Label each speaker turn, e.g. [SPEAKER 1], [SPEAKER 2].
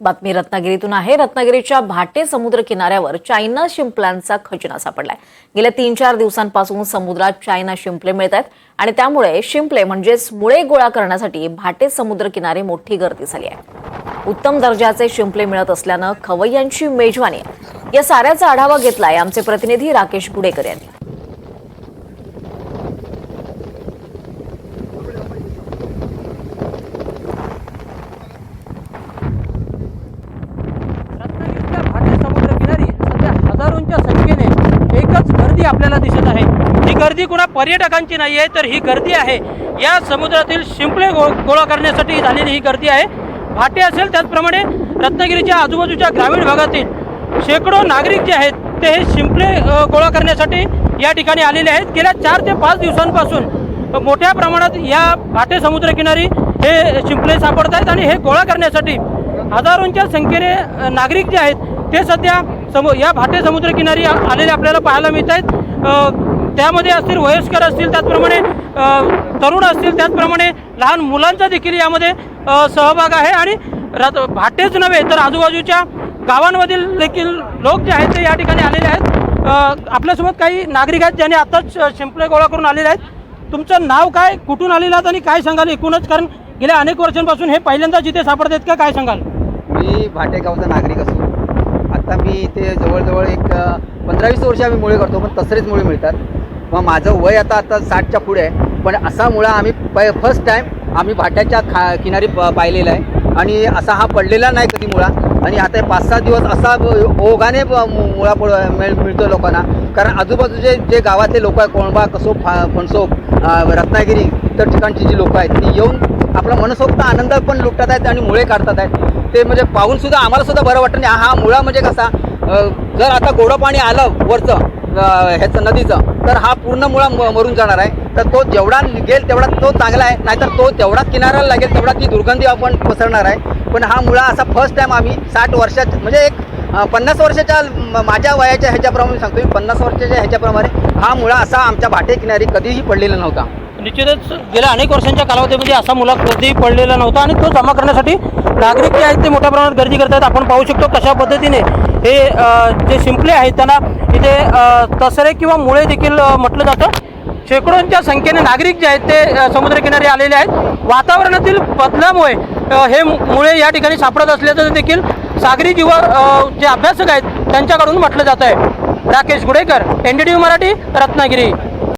[SPEAKER 1] बातमी रत्नागिरीतून आहे. रत्नागिरीच्या भाटे समुद्र किनाऱ्यावर चायना शिंपल्यांचा खजिना सापडलाय. गेल्या तीन चार दिवसांपासून समुद्रात चायना शिंपले मिळत आहेत आणि त्यामुळे शिंपले म्हणजेच मुळे गोळा करण्यासाठी भाटे समुद्र किनारे मोठी गर्दी झाली आहे. उत्तम दर्जाचे शिंपले मिळत असल्यानं खवय्यांची मेजवानी. या साऱ्याचा आढावा घेतलाय आमचे प्रतिनिधी राकेश गुडेकर यांनी
[SPEAKER 2] रत्नागिरीच्या भाटे समुद्रकिनारी सध्या हजारोंच्या संख्येने एकच गर्दी आपल्याला दिसत आहे. ही गर्दी कुणा पर्यटकांची नाही आहे तर ही गर्दी आहे. या समुद्रातील शिंपले गो गोळा करण्यासाठी झालेली ही गर्दी आहे. भाटे असेल त्याचप्रमाणे रत्नागिरीच्या आजूबाजूच्या ग्रामीण भागातील शेकडो नागरिक जे आहेत ते हे शिंपले गोळा करण्यासाठी या ठिकाणी आलेले आहेत. गेल्या चार ते पाच दिवसांपासून मोठ्या प्रमाणात या भाटे समुद्रकिनारी हे शिंपले सापडत आहेत आणि हे गोळा करण्यासाठी हजारोंच्या संख्येने नागरिक जे आहेत ते सध्या समु या भाटे समुद्रकिनारी आलेले आपल्याला पाहायला मिळत आहेत त्यामध्ये असतील वयस्कर असतील त्याचप्रमाणे तरुण असतील त्याचप्रमाणे लहान मुलांचा देखील यामध्ये सहभाग आहे. आणि रत भाटेच नव्हे तर आजूबाजूच्या गावांमधील देखील लोक जे आहेत ते या ठिकाणी आलेले आहेत. आपल्यासोबत काही नागरिक आहेत ज्यांनी आताच शिंपले गोळा करून आलेले आहेत. तुमचं नाव काय कुठून आलेलं आहात आणि काय सांगाल एकूणच? कारण गेल्या अनेक वर्षांपासून हे पहिल्यांदा जिथे सापडत आहेत का काय सांगाल?
[SPEAKER 3] मी भाटेगावचा नागरिक असून आत्ता मी इथे जवळजवळ एक पंधरा वीस वर्ष आम्ही मुळे करतो पण तसरेच मुळे मिळतात. मग माझं वय आता आता साठच्या पुढे आहे. पण असा मुळा आम्ही प फर्स्ट टाईम आम्ही भाट्याच्या खा किनारी प पाहिलेला आहे. आणि असा हा पडलेला नाही कधी मुळा. आणि आता पाच सहा दिवस असा ओघाने मुळा पड मिळ मिळतो लोकांना. कारण आजूबाजूचे जे गावातले लोक आहे कोळंबा कसो फा फणसोप रत्नागिरी इतर ठिकाणची जी लोकं आहेत ती येऊन आपला मनसोक्त आनंद पण लुटत आहेत आणि मुळे काढतात आहेत. ते म्हणजे पाहूनसुद्धा आम्हालासुद्धा बरं वाटतं नाही. हा मुळा म्हणजे कसा जर आता गोडं पाणी आलं वरचं ह्याचं नदीचं तर हा पूर्ण मुळा म- मरून जाणार आहे. तर तो जेवढा निघेल तेवढा तो चांगला आहे. नाहीतर तो तेवढा किनाऱ्याला लागेल तेवढा ती दुर्गंधी आपण पसरणार आहे. पण हा मुळा असा फर्स्ट टाईम आम्ही साठ वर्षात म्हणजे एक पन्नास वर्षाच्या माझ्या वयाच्या ह्याच्याप्रमाणे सांगतो मी. पन्नास वर्षाच्या ह्याच्याप्रमाणे हा मुळा असा आमच्या भाटे किनारी कधीही पडलेला नव्हता.
[SPEAKER 2] निश्चितच गेल्या अनेक वर्षांच्या कालावधीमध्ये असा मुला कधीही पडलेला नव्हता आणि तो जमा करण्यासाठी नागरिक जे आहेत ते मोठ्या प्रमाणात गर्दी करतात आपण पाहू शकतो कशा पद्धतीने हे जे शिंपले आहेत त्यांना इथे तसरे किंवा मुळे देखील म्हटलं जातं. शेकडोंच्या संख्येने नागरिक जे आहेत ते समुद्रकिनारी आलेले आहेत. वातावरणातील बदलामुळे हे मु- मुळे या ठिकाणी सापडत असल्याचं देखील सागरी जीव जे अभ्यासक आहेत त्यांच्याकडून म्हटलं जात आहे Rakesh Gudekar N D T Marathi Ratnagiri.